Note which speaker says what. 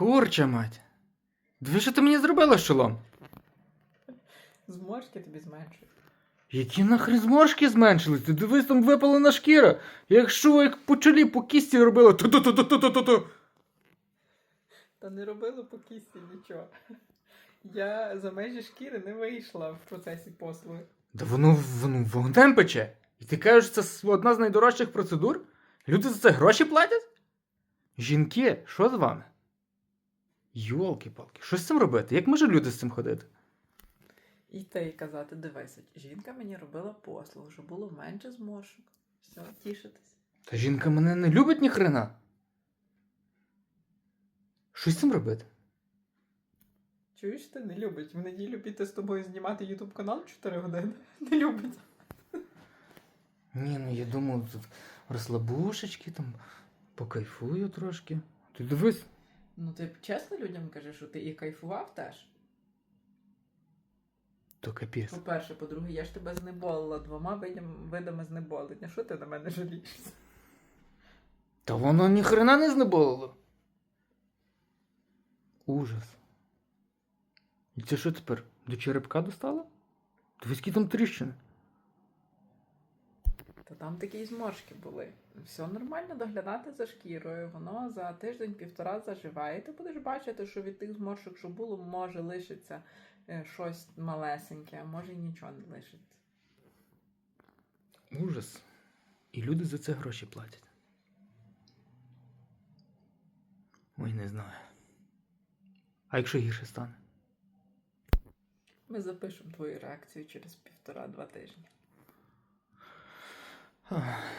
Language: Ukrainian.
Speaker 1: Курча мать. Диви, що ти мені зробила з чолом?
Speaker 2: Зморшки тобі зменшують.
Speaker 1: Які нахрен зморшки зменшились? Ти дивись, там випалена шкіра. Якщо як по чолі, по кісті робила, ту-ту-ту-ту-ту-ту.
Speaker 2: Та не робили по кісті нічого. Я за межі шкіри не вийшла в процесі послуги.
Speaker 1: Да воно, воно вогнем пече. І ти кажеш, це одна з найдорожчих процедур? Люди за це гроші платять? Жінки, що з вами? Йолки-палки, що з цим робити? Як може люди з цим ходити?
Speaker 2: І те й казати, дивися, жінка мені робила послугу, щоб було менше зморшок. Все, тішитись.
Speaker 1: Та жінка мене не любить ніхрена. Що з цим робити?
Speaker 2: Чуєш, ти не любить. В неділю піти з тобою знімати ютуб канал 4 години. Не любить.
Speaker 1: Ні, ну я думав, тут розслабушечки, там, покайфую трошки. Ти дивись.
Speaker 2: Ну ти чесно людям кажеш, що ти і кайфував теж.
Speaker 1: То капець.
Speaker 2: По-перше, по-друге, я ж тебе знеболила двома видами знеболення. Що ти на мене жалієшся?
Speaker 1: Та воно ніхрена не знеболило. Ужас. І це що тепер? До черепка достало? Дивись, які там тріщини.
Speaker 2: Та там такі зморшки були. Все нормально доглядати за шкірою. Воно за тиждень-півтора заживає. І ти будеш бачити, що від тих зморшок, що було, може лишиться е, щось малесеньке, а може й нічого не лишиться.
Speaker 1: Ужас. І люди за це гроші платять. Ой, не знаю. А якщо гірше стане?
Speaker 2: Ми запишемо твою реакцію через півтора-два тижні.
Speaker 1: huh.